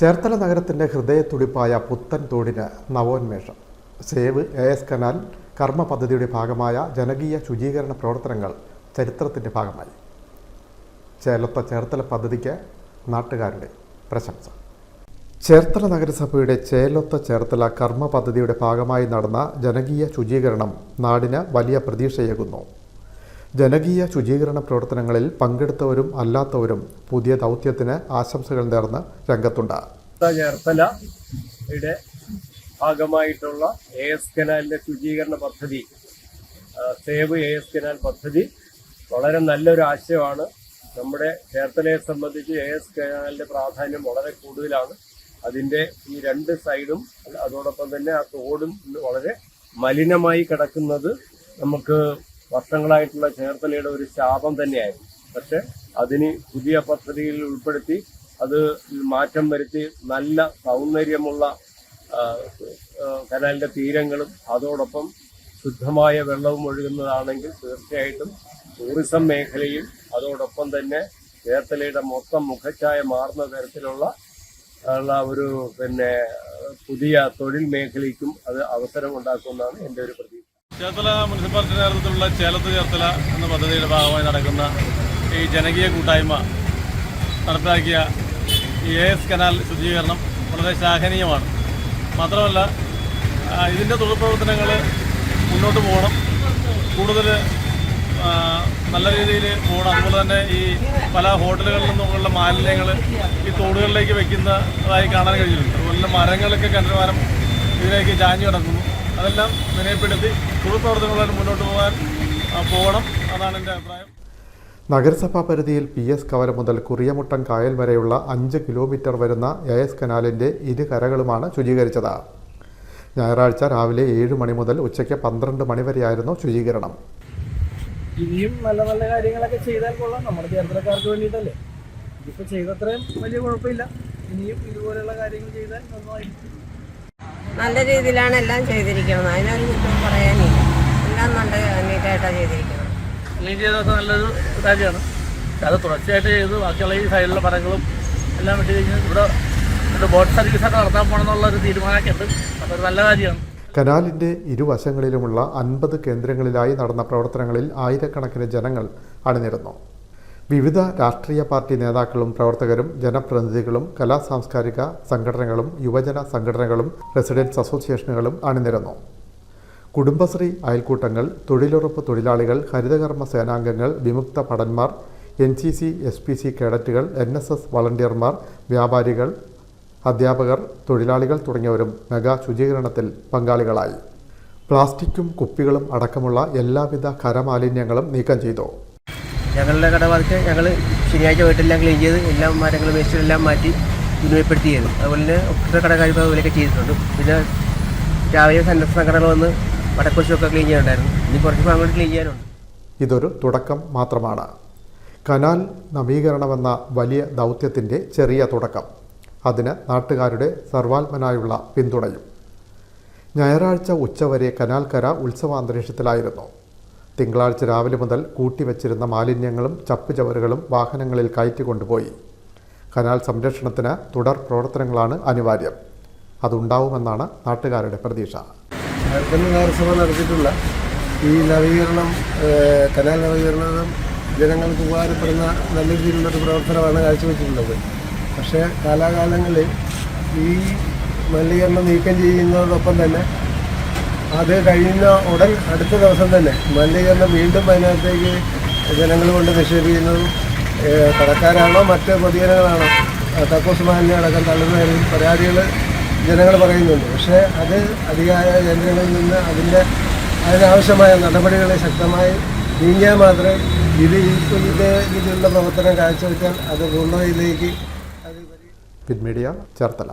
ചേർത്തല നഗരത്തിന്റെ ഹൃദയത്തുടിപ്പായ പുത്തൻ തോടിന് നവോന്മേഷം. സേവ് എ എസ് കനാൽ കർമ്മ പദ്ധതിയുടെ ഭാഗമായ ജനകീയ ശുചീകരണ പ്രവർത്തനങ്ങൾ ചരിത്രത്തിന്റെ ഭാഗമായി. ചേലത്ത ചേർത്തല പദ്ധതിക്ക് നാട്ടുകാരുടെ പ്രശംസ. ചേർത്തല നഗരസഭയുടെ ചേലൊത്ത ചേർത്തല കർമ്മ പദ്ധതിയുടെ ഭാഗമായി നടന്ന ജനകീയ ശുചീകരണം നാടിന് വലിയ പ്രതീക്ഷയേകുന്നു. ജനകീയ ശുചീകരണ പ്രവർത്തനങ്ങളിൽ പങ്കെടുത്തവരും അല്ലാത്തവരും പുതിയ ദൗത്യത്തിന് ആശംസകൾ നേർന്ന് രംഗത്തുണ്ട്. ചേർത്തലയുടെ ഭാഗമായിട്ടുള്ള എ എസ് കനാലിന്റെ ശുചീകരണ പദ്ധതി സേവ് എ എസ് കനാൽ പദ്ധതി വളരെ നല്ലൊരു ആശയമാണ്. നമ്മുടെ ചേർത്തലയെ സംബന്ധിച്ച് എ എസ് കനാലിന്റെ പ്രാധാന്യം വളരെ കൂടുതലാണ്. അതിന്റെ ഈ രണ്ട് സൈഡും അതോടൊപ്പം തന്നെ ആ തോടും വളരെ മലിനമായി കിടക്കുന്നത് നമുക്ക് വർഷങ്ങളായിട്ടുള്ള ചേർത്തലയുടെ ഒരു ശാപം തന്നെയായിരുന്നു. പക്ഷെ അതിന് പുതിയ പദ്ധതിയിൽ ഉൾപ്പെടുത്തി അത് മാറ്റം വരുത്തി നല്ല സൗന്ദര്യമുള്ള കനാലിന്റെ തീരങ്ങളും അതോടൊപ്പം ശുദ്ധമായ വെള്ളവും ഒഴുകുന്നതാണെങ്കിൽ തീർച്ചയായിട്ടും ടൂറിസം മേഖലയും അതോടൊപ്പം തന്നെ ചേർത്തലയുടെ മൊത്തം മുഖച്ഛായ മാറുന്ന തരത്തിലുള്ള ഒരു പിന്നെ പുതിയ തൊഴിൽ മേഖലയ്ക്കും അത് അവസരം ഉണ്ടാക്കുമെന്നാണ് എന്റെ ഒരു ചേർത്തല മുനിസിപ്പാലിറ്റി നേതൃത്വത്തിലുള്ള ചേലത്ത് ചേർത്തല എന്ന പദ്ധതിയുടെ ഭാഗമായി നടക്കുന്ന ഈ ജനകീയ കൂട്ടായ്മ നടപ്പിലാക്കിയ ഈ എ എസ് കനാൽ ശുചീകരണം വളരെ ശ്ലാഘനീയമാണ് മാത്രമല്ല ഇതിന്റെ തുടർ പ്രവർത്തനങ്ങൾ മുന്നോട്ട് പോകണം. കൂടുതൽ നല്ല രീതിയിൽ പോകണം. അതുപോലെ തന്നെ ഈ പല ഹോട്ടലുകളിൽ നിന്നുള്ള മാലിന്യങ്ങൾ ഈ തോടുകളിലേക്ക് വെക്കുന്നതായി കാണാൻ കഴിഞ്ഞിട്ടുണ്ട്. അതുപോലെ മരങ്ങളൊക്കെ കണ്ടുമാനം ഇതിലേക്ക് ചാഞ്ഞു കിടക്കുന്നു. അതെല്ലാം വിനയപ്പെടുത്തി തുടർപ്രവർത്തനങ്ങളായിട്ട് മുന്നോട്ട് പോകാൻ പോകണം. അതാണ് എന്റെ അഭിപ്രായം. നഗരസഭാ പരിധിയിൽ പി എസ് കവല മുതൽ കുറിയമുട്ടം കായൽ വരെയുള്ള അഞ്ച് കിലോമീറ്റർ വരുന്ന എ എസ് കനാലിന്റെ ഇരു കരകളുമാണ് ശുചീകരിച്ചത്. ഞായറാഴ്ച രാവിലെ ഏഴ് മണി മുതൽ ഉച്ചയ്ക്ക് പന്ത്രണ്ട് മണി വരെയായിരുന്നു ശുചീകരണം. ഇനിയും നല്ല നല്ല കാര്യങ്ങളൊക്കെ ചെയ്താൽ കൊള്ളാം. നമ്മുടെ ചേർത്തലക്കാർക്ക് വേണ്ടിയിട്ടല്ലേ? ഇതിപ്പോൾ ചെയ്തത്രയും വലിയ കുഴപ്പമില്ല. ഇനിയും ഇതുപോലെയുള്ള കാര്യങ്ങൾ ചെയ്താൽ നന്നായിരിക്കും. നല്ല രീതിയിലാണ് എല്ലാം ചെയ്തിരിക്കുന്നത്. അതിനൊരു കുറ്റം പറയാനില്ല. എല്ലാം നല്ല നീറ്റായിട്ടാണ് ചെയ്തിരിക്കുന്നത്. ക്ലീൻ ചെയ്തൊക്കെ നല്ലൊരു കാര്യമാണ്. അത് തുടർച്ചയായിട്ട് ചെയ്ത്. ബാക്കിയുള്ള ഈ സൈഡിലെ മരങ്ങളും എല്ലാം വെട്ടി കഴിഞ്ഞ് ഇവിടെ ഒരു ബോട്ട് സർവീസൊക്കെ നടത്താൻ പോകണമെന്നുള്ള ഒരു തീരുമാനമൊക്കെ ഉണ്ട് അപ്പോൾ ഒരു നല്ല കാര്യമാണ്. കനാലിന്റെ ഇരുവശങ്ങളിലുമുള്ള അൻപത് കേന്ദ്രങ്ങളിലായി നടന്ന പ്രവർത്തനങ്ങളിൽ ആയിരക്കണക്കിന് ജനങ്ങൾ അണിനിരന്നു. വിവിധ രാഷ്ട്രീയ പാർട്ടി നേതാക്കളും പ്രവർത്തകരും ജനപ്രതിനിധികളും കലാ സാംസ്കാരിക സംഘടനകളും യുവജന സംഘടനകളും റെസിഡൻസ് അസോസിയേഷനുകളും അണിനിരന്നു. കുടുംബശ്രീ അയൽക്കൂട്ടങ്ങൾ തൊഴിലുറപ്പ് തൊഴിലാളികൾ ഹരിതകർമ്മ സേനാംഗങ്ങൾ വിമുക്ത ഭടന്മാർ N C C S P C കേഡറ്റുകൾ N S S വളണ്ടിയർമാർ വ്യാപാരികൾ അധ്യാപകർ തൊഴിലാളികൾ തുടങ്ങിയവരും മെഗാ ശുചീകരണത്തിൽ പങ്കാളികളായി. പ്ലാസ്റ്റിക്കും കുപ്പികളും അടക്കമുള്ള എല്ലാവിധ ഖരമാലിന്യങ്ങളും നീക്കം ചെയ്തു. ഞങ്ങളുടെ കടവാർക്ക് ഞങ്ങൾ ശനിയാഴ്ച വീട്ടെല്ലാം ക്ലീൻ ചെയ്ത് എല്ലാം മരങ്ങൾ വേസ്റ്റുകളെല്ലാം മാറ്റി വിനിമയപ്പെടുത്തി ചെയ്തു അതുപോലെ തന്നെ കട കടകാരും അതുപോലെയൊക്കെ ചെയ്തിട്ടുണ്ട്. പിന്നെ രാവിലെ സന്നദ്ധ സംഘടനകൾ വന്ന് വടക്കൊച്ചൊക്കെ ക്ലീൻ ചെയ്യാനുണ്ടായിരുന്നു ഇനി കുറച്ച് ഭാഗങ്ങൾ ക്ലീൻ ചെയ്യാനുണ്ട്. ഇതൊരു തുടക്കം മാത്രമാണ്. കനാൽ നവീകരണമെന്ന വലിയ ദൗത്യത്തിന്റെ ചെറിയ തുടക്കം. അതിന് നാട്ടുകാരുടെ സർവാത്മനായുള്ള പിന്തുണയും. ഞായറാഴ്ച ഉച്ചവരെ കനാൽക്കര ഉത്സവാന്തരീക്ഷത്തിലായിരുന്നു. തിങ്കളാഴ്ച രാവിലെ മുതൽ കൂട്ടിവച്ചിരുന്ന മാലിന്യങ്ങളും ചപ്പുചവറുകളും വാഹനങ്ങളിൽ കയറ്റിക്കൊണ്ടുപോയി. കനാൽ സംരക്ഷണത്തിന് തുടർ പ്രവർത്തനങ്ങളാണ് അനിവാര്യം. അതുണ്ടാവുമെന്നാണ് നാട്ടുകാരുടെ പ്രതീക്ഷ. നഗരസഭ നടത്തിയിട്ടുള്ള ഈ നവീകരണം കനാൽ നവീകരണം ജനങ്ങൾക്ക് ഉപകാരപ്പെടുന്ന നല്ല രീതിയിലുള്ളൊരു പ്രവർത്തനമാണ് കാഴ്ചവെച്ചിട്ടുള്ളത്. പക്ഷേ കാലാകാലങ്ങളിൽ ഈ മലിനീകരണം നീക്കം ചെയ്യുന്നതോടൊപ്പം തന്നെ അത് കഴിയുന്ന ഉടൻ അടുത്ത ദിവസം തന്നെ മലിനീകരണം വീണ്ടും അതിനകത്തേക്ക് ജനങ്ങൾ കൊണ്ട് നിക്ഷേപിക്കുന്നതും കടക്കാരാണോ മറ്റ് പൊതുജനങ്ങളാണോ? തക്കോസ് മാലിന്യം അടക്കം തള്ളുന്നതിൽ പരാതികൾ ജനങ്ങൾ പറയുന്നുണ്ട്. പക്ഷേ അത് അധികാര കേന്ദ്രങ്ങളിൽ നിന്ന് അതിന്റെ അതിനാവശ്യമായ നടപടികളെ ശക്തമായി നീങ്ങിയാൽ മാത്രമേ ഇത് ഈ രീതിയിലുള്ള പ്രവർത്തനം കാഴ്ചവെച്ചാൽ അത് പൂർണതയിലേക്ക് അത് പിൻമീഡിയ ചേർത്തല.